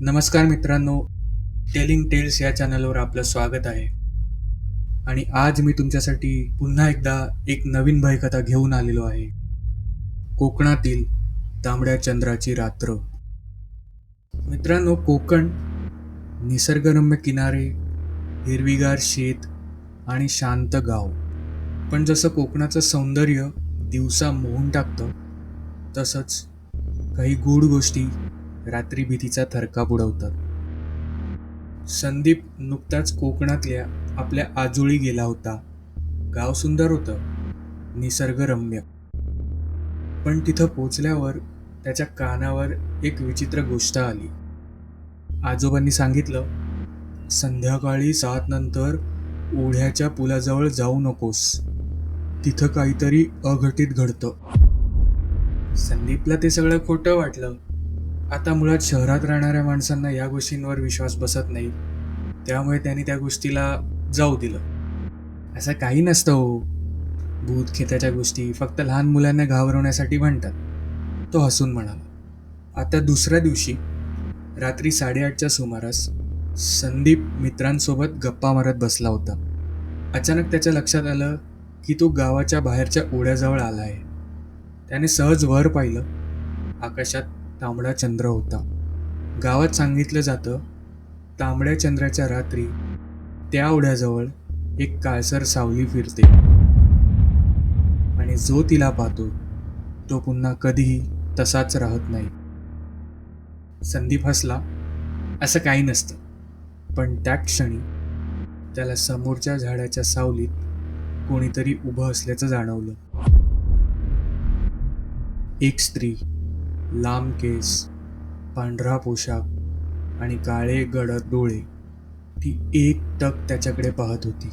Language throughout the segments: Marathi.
नमस्कार मित्रांनो टेलिंग टेल्स या चॅनलवर आपलं स्वागत आहे. आणि आज मी तुमच्यासाठी पुन्हा एकदा एक नवीन भयकथा घेऊन आलेलो आहे. कोकणातील तांबड्या चंद्राची रात्र. मित्रांनो कोकण निसर्गरम्य किनारे हिरवीगार शेत आणि शांत गाव. पण जसं कोकणाचं सौंदर्य दिवसा मोहून टाकतं तसंच काही गूढ गोष्टी रात्री भीतीचा थरका बुडवतात संदीप नुकताच कोकणातल्या आपल्या आजोळी गेला होता. गाव सुंदर होतं. निसर्गरम्य. पण तिथं पोचल्यावर त्याच्या कानावर एक विचित्र गोष्ट आली. आजोबांनी सांगितलं संध्याकाळी सात नंतर ओढ्याच्या पुलाजवळ जाऊ नकोस. तिथं काहीतरी अघटित घडतं. संदीपला ते सगळं खोटं वाटलं. आता मुळात शहरात राहणाऱ्या माणसांना या गोष्टींवर विश्वास बसत नाही. त्यामुळे त्यांनी त्या गोष्टीला जाऊ दिलं. असं काही नसतं हो. भूत खेत्याच्या गोष्टी फक्त लहान मुलांना घाबरवण्यासाठी म्हणतात. तो हसून म्हणाला आता दुसऱ्या दिवशी रात्री साडेआठच्या सुमारास संदीप मित्रांसोबत गप्पा मारत बसला होता. अचानक त्याच्या लक्षात आलं की तो गावाच्या बाहेरच्या ओढ्याजवळ आला आहे. त्याने सहज वर पाहिलं. आकाशात तांबडा चंद्र होता. गावात सांगितलं जातं तांबड्या चंद्राच्या रात्री त्या ओढ्याजवळ एक काळसर सावली फिरते. आणि जो तिला पाहतो तो पुन्हा कधीही तसाच राहत नाही. संदीप हसला असं काही नसतं. पण त्या क्षणी त्याला समोरच्या झाडाच्या सावलीत कोणीतरी उभं असल्याचं जाणवलं. एक स्त्री लांब केस पांढरा पोशाख आणि काळे गडद डोळे ती एक टक त्याच्याकडे पाहत होती.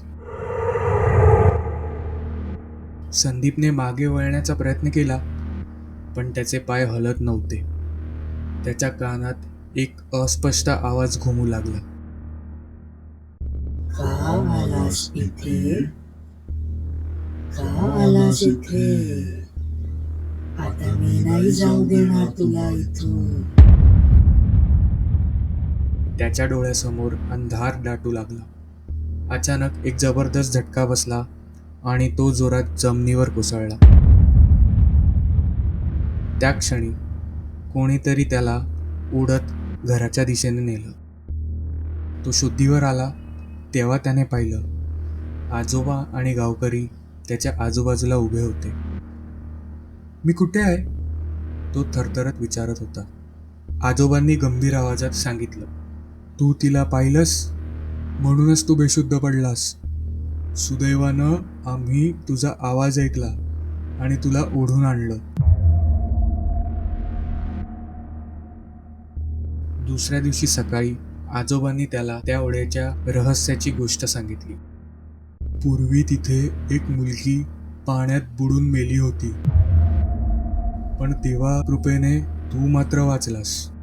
संदीपने मागे वळण्याचा प्रयत्न केला पण त्याचे पाय हलत नव्हते. त्याच्या कानात एक अस्पष्ट आवाज घुमू लागला. का आलास इथे? का आलास इथे? आता मी नाही जाऊ देणार तुला इथून. त्याच्या डोळ्यासमोर अंधार दाटू लागला. अचानक एक जबरदस्त झटका बसला आणि तो जोरात जमिनीवर कोसळला. त्या क्षणी कोणीतरी त्याला उडत घराच्या दिशेने नेलं. तो शुद्धीवर आला तेव्हा त्याने पाहिलं आजोबा आणि गावकरी त्याच्या आजूबाजूला उभे होते. मी कुठे आहे? तो थरथरत विचारत होता. आजोबांनी गंभीर आवाजात सांगितलं तू तिला पाहिलंस? म्हणूनच तू बेशुद्ध पडलास. सुदैवानं आम्ही तुझा आवाज ऐकला आणि तुला ओढून आणलं. दुसऱ्या दिवशी सकाळी आजोबांनी त्याला त्या ओढ्याच्या रहस्याची गोष्ट सांगितली. पूर्वी तिथे एक मुलगी पाण्यात बुडून मेली होती. पण तेव्हा कृपेने तू मात्र वाचलास.